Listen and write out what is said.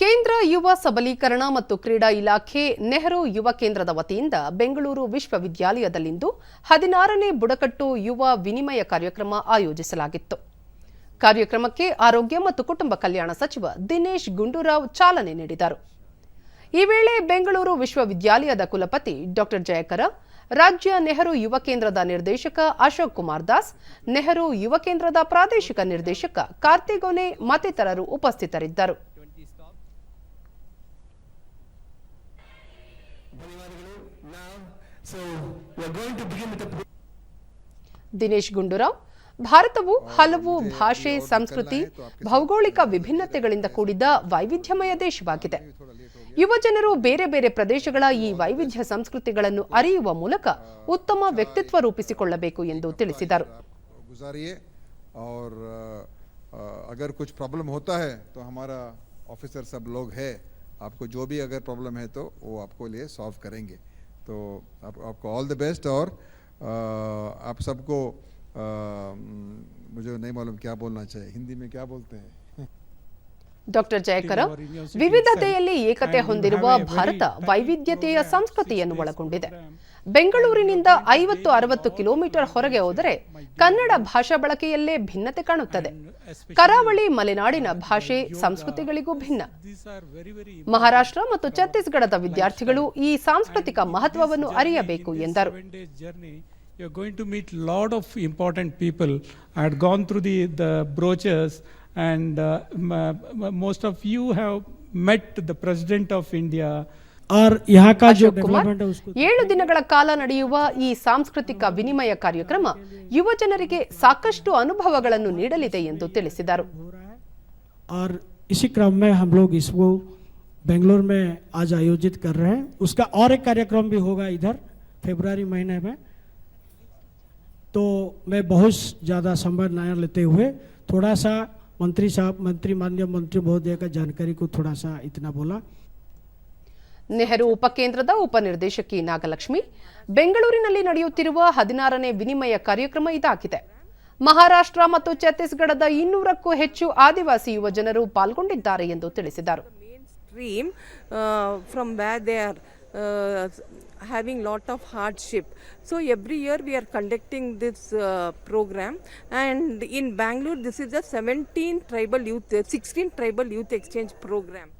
ಕೇಂದ್ರ ಯುವ ಸಬಲೀಕರಣ ಮತ್ತು ಕ್ರೀಡಾ ಇಲಾಖೆ ನೆಹರು ಯುವ ಕೇಂದ್ರದ ವತಿಯಿಂದ ಬೆಂಗಳೂರು ವಿಶ್ವವಿದ್ಯಾಲಯದಲ್ಲಿಂದು ಹದಿನಾರನೇ ಬುಡಕಟ್ಟು ಯುವ ವಿನಿಮಯ ಕಾರ್ಯಕ್ರಮ ಆಯೋಜಿಸಲಾಗಿತ್ತು. ಕಾರ್ಯಕ್ರಮಕ್ಕೆ ಆರೋಗ್ಯ ಮತ್ತು ಕುಟುಂಬ ಕಲ್ಯಾಣ ಸಚಿವ ದಿನೇಶ್ ಗುಂಡೂರಾವ್ ಚಾಲನೆ ನೀಡಿದರು. ಈ ವೇಳೆ ಬೆಂಗಳೂರು ವಿಶ್ವವಿದ್ಯಾಲಯದ ಕುಲಪತಿ ಡಾಕ್ಟರ್ ಜಯಕರ, ರಾಜ್ಯ ನೆಹರು ಯುವ ಕೇಂದ್ರದ ನಿರ್ದೇಶಕ ಅಶೋಕ್ ಕುಮಾರ್ ದಾಸ್, ನೆಹರು ಯುವ ಕೇಂದ್ರದ ಪ್ರಾದೇಶಿಕ ನಿರ್ದೇಶಕ ಕಾರ್ತಿಗೋನೆ ಮತ್ತಿತರರು ಉಪಸ್ಥಿತರಿದ್ದರು. ದಿನೇಶ್ ಗುಂಡೂರಾವ್ ಭಾರತವು ಹಲವು ಭಾಷೆ ಸಂಸ್ಕೃತಿ ಭೌಗೋಳಿಕ ವಿಭಿನ್ನತೆಗಳಿಂದ ಕೂಡಿದ ವೈವಿಧ್ಯಮಯ ದೇಶವಾಗಿದೆ ಯುವ ಜನರು ಬೇರೆ ಬೇರೆ ಪ್ರದೇಶಗಳ ಈ ವೈವಿಧ್ಯ ಸಂಸ್ಕೃತಿಗಳನ್ನು ಅರಿಯುವ ಮೂಲಕ ಉತ್ತಮ ವ್ಯಕ್ತಿತ್ವ ರೂಪಿಸಿಕೊಳ್ಳಬೇಕು ಎಂದು ತಿಳಿಸಿದರು गुजारिए और अ, अ, अगर कुछ प्रॉब्लम होता है तो हमारा ऑफिसर सब लोग है आपको जो भी अगर प्रॉब्लम है तो वो आपको लिए सॉल्व करेंगे। तो आप, आपको ऑल द बेस्ट और आप सबको मुझे नहीं मालूम क्या बोलना चाहिए। हिंदी में क्या बोलते हैं? ಡಾಕ್ಟರ್ ಜಯಕರ ವಿವಿಧತೆಯಲ್ಲಿ ಏಕತೆ ಹೊಂದಿರುವ ಭಾರತ ವೈವಿಧ್ಯತೆಯ ಸಂಸ್ಕೃತಿಯನ್ನು ಒಳಗೊಂಡಿದೆ. ಬೆಂಗಳೂರಿನಿಂದ ಐವತ್ತು ಅರವತ್ತು ಕಿಲೋಮೀಟರ್ ಹೊರಗೆ ಹೋದರೆ ಕನ್ನಡ ಭಾಷಾ ಬಳಕೆಯಲ್ಲೇ ಭಿನ್ನತೆ ಕಾಣುತ್ತದೆ. ಕರಾವಳಿ ಮಲೆನಾಡಿನ ಭಾಷೆ ಸಂಸ್ಕೃತಿಗಳಿಗೂ ಭಿನ್ನ. ಮಹಾರಾಷ್ಟ್ರ ಮತ್ತು ಛತ್ತೀಸ್ಗಢದ ವಿದ್ಯಾರ್ಥಿಗಳು ಈ ಸಾಂಸ್ಕೃತಿಕ ಮಹತ್ವವನ್ನು ಅರಿಯಬೇಕು ಎಂದರು. Important you're going to meet lot of important people. I had gone through the, the brochures and uh, m- m- most of you have met the President of India. और यहाँ का जो ಅಶೋಕ್ ಕುಮಾರ್ डेवलपमेंट है उसको ಏಳು ದಿನಗಳ ಕಾಲ ನಡೆಯುವ ಈ ಸಾಂಸ್ಕೃತಿಕ ವಿನಿಮಯ ಕಾರ್ಯಕ್ರಮ ಯುವ ಜನರಿಗೆ ಸಾಕಷ್ಟು ಅನುಭವಗಳನ್ನು ನೀಡಲಿದೆ ಎಂದು ತಿಳಿಸಿದರು हो रहा है और इसी क्रम में हम लोग इसको बेंगलोर में आज आयोजित कर रहे हैं उसका और एक कार्यक्रम भी होगा इधर फरवरी महीने में तो मैं बहुत ज़्यादा समय न लेते हुए थोड़ा सा मंत्री साहब मंत्री माननीय मंत्री महोदय का जानकारी को थोड़ा सा इतना बोला ನೆಹರು ಉಪಕೇಂದ್ರದ ಉಪನಿರ್ದೇಶಕಿ ನಾಗಲಕ್ಷ್ಮಿ ಬೆಂಗಳೂರಿನಲ್ಲಿ ನಡೆಯುತ್ತಿರುವ ಹದಿನಾರನೇ ವಿನಿಮಯ ಕಾರ್ಯಕ್ರಮ ಇದಾಗಿದೆ ಮಹಾರಾಷ್ಟ್ರ ಮತ್ತು ಛತ್ತೀಸ್ಗಢದ ಇನ್ನೂರಕ್ಕೂ ಹೆಚ್ಚು ಆದಿವಾಸಿ ಯುವ ಜನರು ಪಾಲ್ಗೊಂಡಿದ್ದಾರೆ ಎಂದು ತಿಳಿಸಿದರು Having lot of hardship. So every year we are conducting this uh, program. And in bangalore this is the 17 tribal youth 16 tribal youth exchange program